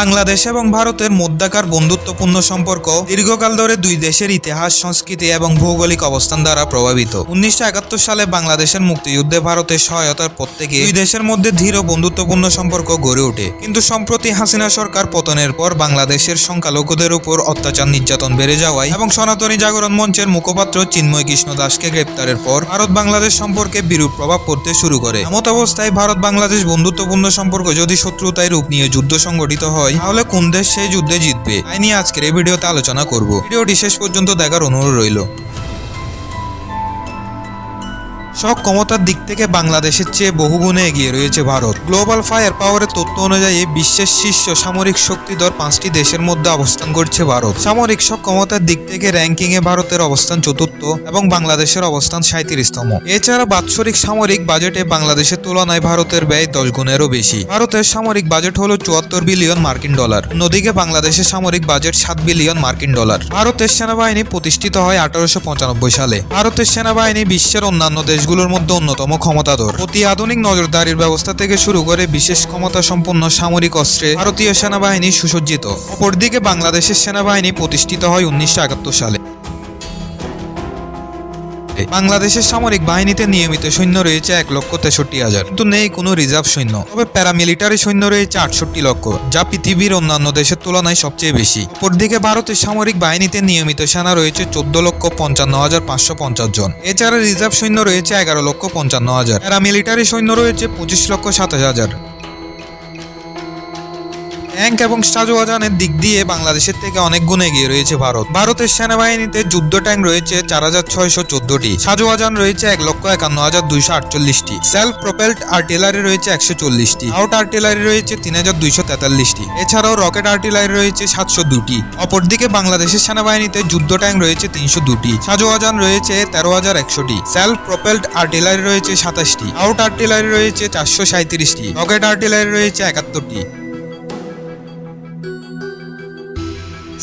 বাংলাদেশ এবং ভারতের মধ্যাকার বন্ধুত্বপূর্ণ সম্পর্ক দীর্ঘকাল ধরে দুই দেশের ইতিহাস, সংস্কৃতি এবং ভৌগোলিক অবস্থান দ্বারা প্রভাবিত। উনিশশো একাত্তর সালে বাংলাদেশের মুক্তিযুদ্ধে ভারতের সহায়তার পর থেকে দুই দেশের মধ্যে ধীর বন্ধুত্বপূর্ণ সম্পর্ক গড়ে ওঠে। কিন্তু সম্প্রতি হাসিনা সরকার পতনের পর বাংলাদেশের সংখ্যালঘুদের উপর অত্যাচার, নির্যাতন বেড়ে যাওয়ায় এবং সনাতনী জাগরণ মঞ্চের মুখপাত্র চিন্ময় কৃষ্ণ দাসকে গ্রেপ্তারের পর ভারত বাংলাদেশ সম্পর্কে বিরূপ প্রভাব পড়তে শুরু করে। এমত অবস্থায় ভারত বাংলাদেশ বন্ধুত্বপূর্ণ সম্পর্ক যদি শত্রুতায় রূপ নিয়ে যুদ্ধ সংগঠিত হয় তাহলে কোন দেশ সেই যুদ্ধে জিতবে? তাই নিয়ে আজকের এই ভিডিওতে আলোচনা করব। ভিডিওটি শেষ পর্যন্ত দেখার অনুরোধ রইল। সব ক্ষমতার দিক থেকে বাংলাদেশের চেয়ে বহুগুণে এগিয়ে রয়েছে ভারত। গ্লোবাল ফায়ার পাওয়ারের তথ্য অনুযায়ী বিশ্বের শীর্ষ সামরিক শক্তিধর পাঁচটি দেশের মধ্যে অবস্থান করছে ভারত। সামরিক সক্ষমতার দিক থেকে র্যাঙ্কিং এ ভারতের অবস্থান চতুর্থ এবং বাংলাদেশের অবস্থান সাঁত্রিশতম এছাড়া বাৎসরিক সামরিক বাজেটে বাংলাদেশের তুলনায় ভারতের ব্যয় দশ গুণেরও বেশি। ভারতের সামরিক বাজেট হলো চুয়াত্তর বিলিয়ন মার্কিন ডলার। নদীকে বাংলাদেশের সামরিক বাজেট সাত বিলিয়ন মার্কিন ডলার। ভারতের সেনাবাহিনী প্রতিষ্ঠিত হয় আঠারোশো পঁচানব্বই সালে। ভারতের সেনাবাহিনী বিশ্বের অন্যান্য দেশগুলোর মধ্যে অন্যতম ক্ষমতাধর। অতি আধুনিক নজরদারির ব্যবস্থা থেকে শুরু করে বিশেষ ক্ষমতা সম্পন্ন সামরিক অস্ত্রে ভারতীয় সেনাবাহিনী সুসজ্জিত। অপরদিকে বাংলাদেশের সেনাবাহিনী প্রতিষ্ঠিত হয় উনিশশো একাত্তর সালে বাংলাদেশের সামরিক বাহিনীতে নিয়মিত সৈন্য রয়েছে এক লক্ষ তেষট্টি হাজার। কিন্তু নেই কোনো রিজার্ভ সৈন্য। তবে প্যারামিলিটারি সৈন্য রয়েছে আটষট্টি লক্ষ, যা পৃথিবীর অন্যান্য দেশের তুলনায় সবচেয়ে বেশি। অপরদিকে ভারতের সামরিক বাহিনীতে নিয়মিত সেনা রয়েছে চোদ্দ লক্ষ পঞ্চান্ন হাজার পাঁচশো পঞ্চাশ জন। এছাড়া রিজার্ভ সৈন্য রয়েছে এগারো লক্ষ পঞ্চান্ন হাজার। প্যারামিলিটারি সৈন্য রয়েছে পঁচিশ লক্ষ সাতাশ হাজার। ট্যাঙ্ক এবং সাজোয়াজানের দিক দিয়ে বাংলাদেশের থেকে অনেক গুণ এগিয়ে রয়েছে ভারত। ভারতের সেনাবাহিনীতে যুদ্ধ ট্যাঙ্ক রয়েছে চার হাজার ছয়শো চোদ্দটি সাজোয়াজান রয়েছে এক লক্ষ একান্ন হাজার দুইশো আটচল্লিশটি। সেলফ প্রোপেলড আর্টিলারি রয়েছে একশো চল্লিশটি। আউট আর্টিলারি রয়েছে তিন হাজার দুইশো তেতাল্লিশটি। এছাড়াও রকেট আর্টিলারি রয়েছে সাতশো দুটি। অপরদিকে বাংলাদেশের সেনাবাহিনীতে যুদ্ধ ট্যাঙ্ক রয়েছে তিনশো দুটি। সাজোয়াজান রয়েছে তেরো হাজার একশোটি। সেলফ প্রোপেলড আর্টিলারি রয়েছে সাতাশটি। আউট আর্টিলারি রয়েছে চারশো সাঁত্রিশটি রকেট আর্টিলারি রয়েছে একাত্তরটি।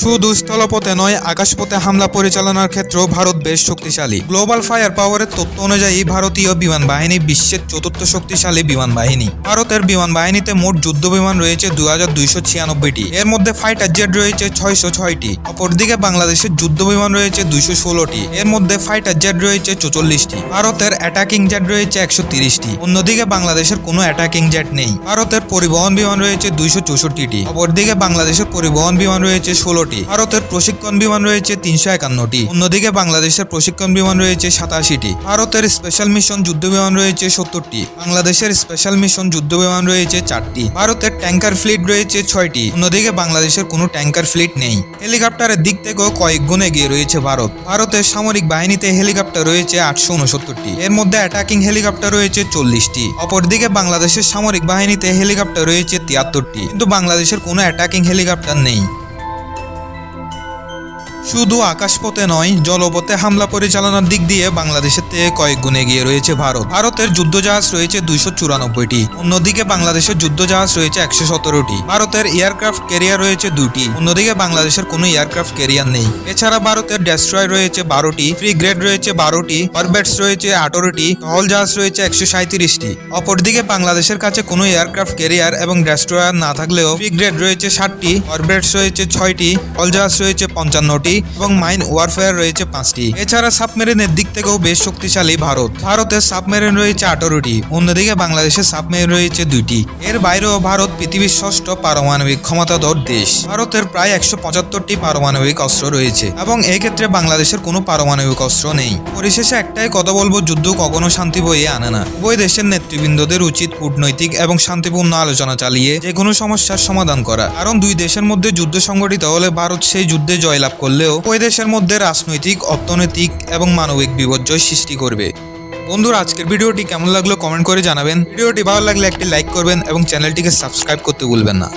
শুধু স্থলপথে নয়, আকাশপথে হামলা পরিচালনার ক্ষেত্রেও ভারত বেশ শক্তিশালী। গ্লোবাল ফায়ার পাওয়ারের তথ্য অনুযায়ী ভারতীয় বিমান বাহিনী বিশ্বের চতুর্থ শক্তিশালী বিমান বাহিনী। ভারতের বিমান বাহিনীতে মোট যুদ্ধ বিমান রয়েছে দু হাজার দুইশো ছিয়ানব্বইটি। এর মধ্যে ফাইটার জেট রয়েছে ছয়শো ছয়টি। অপরদিকে বাংলাদেশের যুদ্ধ বিমান রয়েছে দুইশো ষোলোটি। এর মধ্যে ফাইটার জেট রয়েছে চৌচল্লিশটি। ভারতের অ্যাটাকিং জেট রয়েছে একশো তিরিশটি। অন্যদিকে বাংলাদেশের কোনো অ্যাটাকিং জেট নেই। ভারতের পরিবহন বিমান রয়েছে দুইশো চৌষট্টিটি। অপরদিকে বাংলাদেশের পরিবহন বিমান রয়েছে ষোলোটি ভারতের প্রশিক্ষণ বিমান রয়েছে তিনশো একান্নটি। অন্যদিকে বাংলাদেশের প্রশিক্ষণ বিমান রয়েছে সাতাশিটি। ভারতের স্পেশাল মিশন যুদ্ধ বিমান রয়েছে সত্তরটি। বাংলাদেশের স্পেশাল মিশন যুদ্ধ বিমান রয়েছে চারটি। ভারতের ট্যাঙ্কার ফ্লিট রয়েছে ছয়টি। অন্যদিকে বাংলাদেশের কোনো ট্যাঙ্কার ফ্লিট নেই। হেলিকপ্টারের দিক থেকেও কয়েক গুণ এগিয়ে রয়েছে ভারত। ভারতের সামরিক বাহিনীতে হেলিকপ্টার রয়েছে আটশো উনসত্তরটি এর মধ্যে অ্যাটাকিং হেলিকপ্টার রয়েছে চল্লিশটি। অপরদিকে বাংলাদেশের সামরিক বাহিনীতে হেলিকপ্টার রয়েছে তিয়াত্তরটি। কিন্তু বাংলাদেশের কোনো অ্যাটাকিং হেলিকপ্টার নেই। শুধু আকাশপথে নয়, জলপথে হামলা পরিচালনার দিক দিয়ে বাংলাদেশের থেকে কয়েক গুণ এগিয়ে রয়েছে ভারত। ভারতের যুদ্ধজাহাজ রয়েছে দুইশো চুরানব্বইটি। অন্যদিকে বাংলাদেশের যুদ্ধজাহাজ রয়েছে একশো সতেরোটি। ভারতের এয়ারক্রাফট ক্যারিয়ার রয়েছে দুটি অন্যদিকে বাংলাদেশের কোনো এয়ারক্রাফট ক্যারিয়ার নেই। এছাড়া ভারতের ডেস্ট্রয় রয়েছে বারোটি, ফ্রি গ্রেড রয়েছে বারোটি অরবেটস রয়েছে আঠারোটি টহল জাহাজ রয়েছে একশো সাঁত্রিশটি অপরদিকে বাংলাদেশের কাছে কোনো এয়ারক্রাফট ক্যারিয়ার এবং ডেস্ট্রয়ার না থাকলেও ফ্রি গ্রেড রয়েছে ষাটটি অরবেটস রয়েছে ছয়টি টহল জাহাজ রয়েছে পঞ্চান্নটি। এবং মাইন ওয়ারফেয়ার রয়েছে পাঁচটি। এছাড়া সাবমেরিনের দিক থেকেও বেশ শক্তিশালী ভারত। ভারতের সাবমেরিন রয়েছে আঠারোটি, অন্যদিকে বাংলাদেশের সাবমেরিন রয়েছে দুইটি। এর বাইরেও ভারত পৃথিবীর ষষ্ঠ পারমাণবিক ক্ষমতাধর দেশ। ভারতের প্রায় একশো পঁচাত্তরটি পারমাণবিক অস্ত্র রয়েছে এবং এক্ষেত্রে বাংলাদেশের কোনো পারমাণবিক অস্ত্র নেই। পরিশেষে একটাই কথা বলব, যুদ্ধ কখনো শান্তি বইয়ে আনে না। উভয় দেশের নেতৃবৃন্দদের উচিত কূটনৈতিক এবং শান্তিপূর্ণ আলোচনা চালিয়ে যে কোনো সমস্যার সমাধান করা। কারণ দুই দেশের মধ্যে যুদ্ধ সংগঠিত হলে ভারত সেই যুদ্ধে জয়লাভ করলেও ওই দেশের মধ্যে রাজনৈতিক, অর্থনৈতিক এবং মানবিক বিপর্যয় সৃষ্টি করবে। বন্ধুরা, আজকের ভিডিওটি কেমন লাগল কমেন্ট করে জানাবেন। ভিডিওটি ভালো লাগলে একটি লাইক করবেন এবং চ্যানেলটিকে সাবস্ক্রাইব করতে ভুলবেন না।